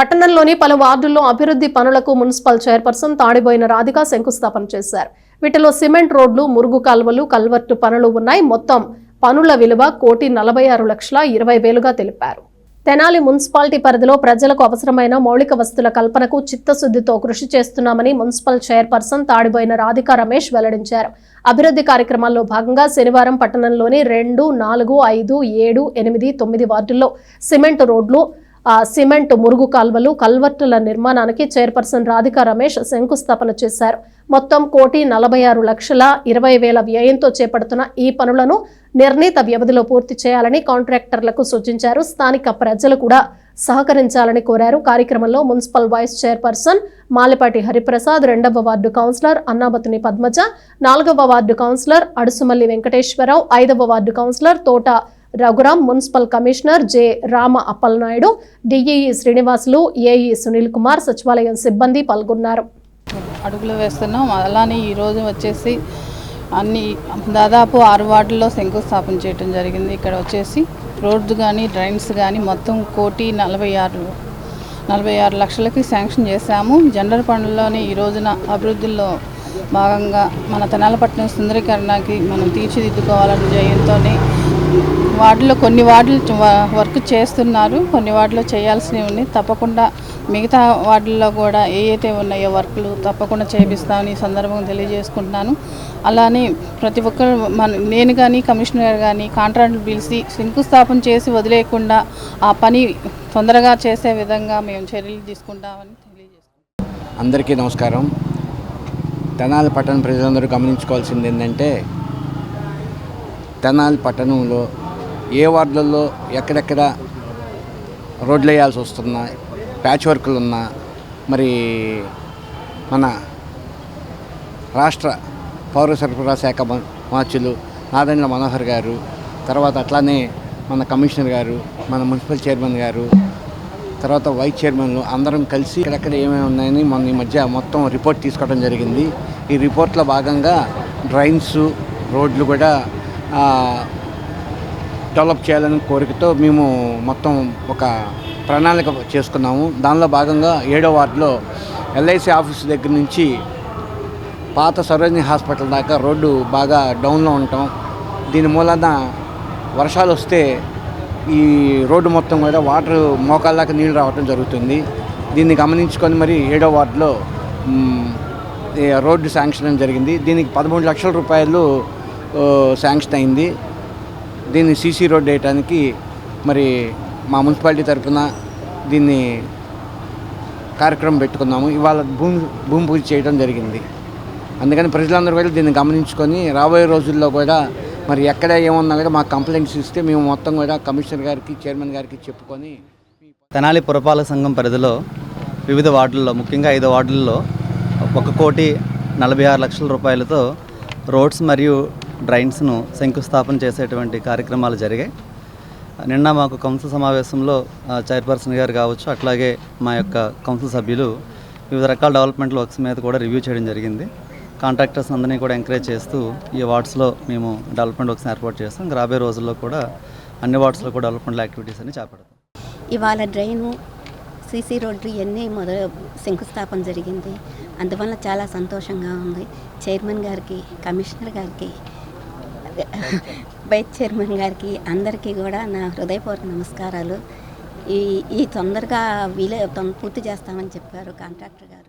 పట్టణంలోని పలు వార్డుల్లో అభివృద్ధి పనులకు మున్సిపల్ చైర్పర్సన్ తాడిబోయిన రాధిక శంకుస్థాపన చేశారు. వీటిలో సిమెంట్ రోడ్లు మురుగు కాల్వలు కల్వర్టు పనులు ఉన్నాయి. మొత్తం పనుల విలువ కోటి నలభై ఆరు లక్షల ఇరవై వేలుగా తెలిపారు. తెనాలి మున్సిపాలిటీ పరిధిలో ప్రజలకు అవసరమైన మౌలిక వస్తుల కల్పనకు చిత్తశుద్ధితో కృషి చేస్తున్నామని మున్సిపల్ చైర్పర్సన్ తాడిబోయిన రాధికా రమేష్ వెల్లడించారు. అభివృద్ధి కార్యక్రమాల్లో భాగంగా శనివారం పట్టణంలోని రెండు నాలుగు ఐదు ఏడు ఎనిమిది తొమ్మిది వార్డుల్లో సిమెంట్ రోడ్లు సిమెంట్ మురుగు కాల్వలు కల్వర్టుల నిర్మాణానికి చైర్పర్సన్ రాధికా రమేష్ శంకుస్థాపన చేశారు. మొత్తం కోటి నలభై ఆరు లక్షల ఇరవై వేల వ్యయంతో చేపడుతున్న ఈ పనులను నిర్ణీత వ్యవధిలో పూర్తి చేయాలని కాంట్రాక్టర్లకు సూచించారు. స్థానిక ప్రజలు కూడా సహకరించాలని కోరారు. కార్యక్రమంలో municipal vice chairperson Malipati Hariprasad రెండవ వార్డు కౌన్సిలర్ అన్నాబతుని పద్మజ నాలుగవ వార్డు కౌన్సిలర్ అడుసుమల్లి వెంకటేశ్వరరావు ఐదవ ward councillor Thota Raghuram municipal commissioner J Rama Appalanaidu DEE Srinivasulu AE Sunil Kumar సచివాలయం సిబ్బంది పాల్గొన్నారు. అడుగులు వేస్తున్నాం. అలానే ఈరోజు వచ్చేసి అన్ని దాదాపు ఆరు వార్డుల్లో శంకుస్థాపన చేయడం జరిగింది. ఇక్కడ వచ్చేసి రోడ్డు కానీ డ్రైన్స్ కానీ మొత్తం కోటి నలభై ఆరు నలభై ఆరు లక్షలకి శాంక్షన్ చేశాము. జెండర్ పనుల్లోని ఈ రోజున అభివృద్ధిలో భాగంగా మన తెనాలపట్నం సుందరీకరణకి మనం తీర్చిదిద్దుకోవాలనే జయంతోనే వార్డులో కొన్ని వార్డులు వ- వర్క్ చేస్తున్నారు. కొన్ని వార్డులో చేయాల్సినవి ఉన్నాయి. తప్పకుండా మిగతా వార్డుల్లో కూడా ఏవైతే ఉన్నాయో వర్క్లు తప్పకుండా చేపిస్తామని సందర్భంగా తెలియజేసుకుంటున్నాను. అలానే ప్రతి ఒక్కరు మన నేను కానీ కమిషనర్ కానీ కాంట్రాక్టులు పిలిచి శంకుస్థాపన చేసి వదిలేయకుండా ఆ పని తొందరగా చేసే విధంగా మేము చర్యలు తీసుకుంటామని తెలియజేస్తున్నాం అందరికీ నమస్కారం. తెనాలి పట్టణ ప్రజలందరూ గమనించుకోవాల్సింది ఏంటంటే తెనాలి పట్టణంలో ఏ వార్డులలో ఎక్కడెక్కడ రోడ్లు వేయాల్సి వస్తున్నా ప్యాచ్ వర్కులు ఉన్నా మరి మన రాష్ట్ర పౌర సరఫరా శాఖ మార్చులు నారాయణ మనోహర్ గారు తర్వాత అట్లానే మన కమిషనర్ గారు మన మున్సిపల్ చైర్మన్ గారు తర్వాత వైస్ చైర్మన్లు అందరం కలిసి ఇక్కడెక్కడ ఏమేమి ఉన్నాయని మన ఈ మధ్య మొత్తం రిపోర్ట్ తీసుకోవడం జరిగింది. ఈ రిపోర్ట్లో భాగంగా డ్రైన్స్ రోడ్లు కూడా డెవలప్ చేయాలని కోరికతో మేము మొత్తం ఒక ప్రణాళిక చేసుకున్నాము. దానిలో భాగంగా ఏడో వార్డులో ఎల్ఐసి ఆఫీస్ దగ్గర నుంచి పాత సరోజిని హాస్పిటల్ దాకా రోడ్డు బాగా డౌన్లో ఉంటాం దీని మూలన వర్షాలు వస్తే ఈ రోడ్డు మొత్తం కూడా వాటర్ మోకాళ్ళ దాకా నీళ్ళు రావడం జరుగుతుంది. దీన్ని గమనించుకొని మరి ఏడో వార్డులో రోడ్డు శాంక్షన్ జరిగింది. దీనికి పదమూడు లక్షల రూపాయలు శాంక్షన్ అయింది. దీన్ని సీసీ రోడ్ వేయటానికి మరి మా మున్సిపాలిటీ తరఫున దీన్ని కార్యక్రమం పెట్టుకున్నాము. ఇవాళ భూమి భూమి పూజ చేయడం జరిగింది. అందుకని ప్రజలందరూ కూడా దీన్ని గమనించుకొని రాబోయే రోజుల్లో కూడా మరి ఎక్కడ ఏమన్నా కూడా మాకు కంప్లైంట్స్ ఇస్తే మేము మొత్తం కూడా కమిషనర్ గారికి చైర్మన్ గారికి చెప్పుకొని తెనాలి పురపాలక సంఘం పరిధిలో వివిధ వార్డుల్లో ముఖ్యంగా ఐదు వార్డుల్లో ఒక కోటి నలభై ఆరు లక్షల రూపాయలతో రోడ్స్ మరియు డ్రైన్స్ను శంకుస్థాపన చేసేటువంటి కార్యక్రమాలు జరిగాయి. నిన్న మాకు కౌన్సిల్ సమావేశంలో చైర్పర్సన్ గారు కావచ్చు అట్లాగే మా యొక్క కౌన్సిల్ సభ్యులు వివిధ రకాల డెవలప్మెంట్ వర్క్స్ మీద కూడా రివ్యూ చేయడం జరిగింది. కాంట్రాక్టర్స్ అందరినీ కూడా ఎంకరేజ్ చేస్తూ ఈ వార్డ్స్లో మేము డెవలప్మెంట్ వర్క్స్ ఏర్పాటు చేస్తాం. రాబోయే రోజుల్లో కూడా అన్ని వార్డ్స్లో కూడా డెవలప్మెంట్ యాక్టివిటీస్ అని చేపడతాం. ఇవాళ డ్రైను సీసీ రోడ్లు ఇవన్నీ మొదలు శంకుస్థాపన జరిగింది. అందువల్ల చాలా సంతోషంగా ఉంది. చైర్మన్ గారికి కమిషనర్ గారికి వైస్ చైర్మన్ గారికి అందరికీ కూడా నా హృదయపూర్వక నమస్కారాలు. ఈ ఈ తొందరగా వీలే పూర్తి చేస్తామని చెప్పారు కాంట్రాక్టర్ గారు.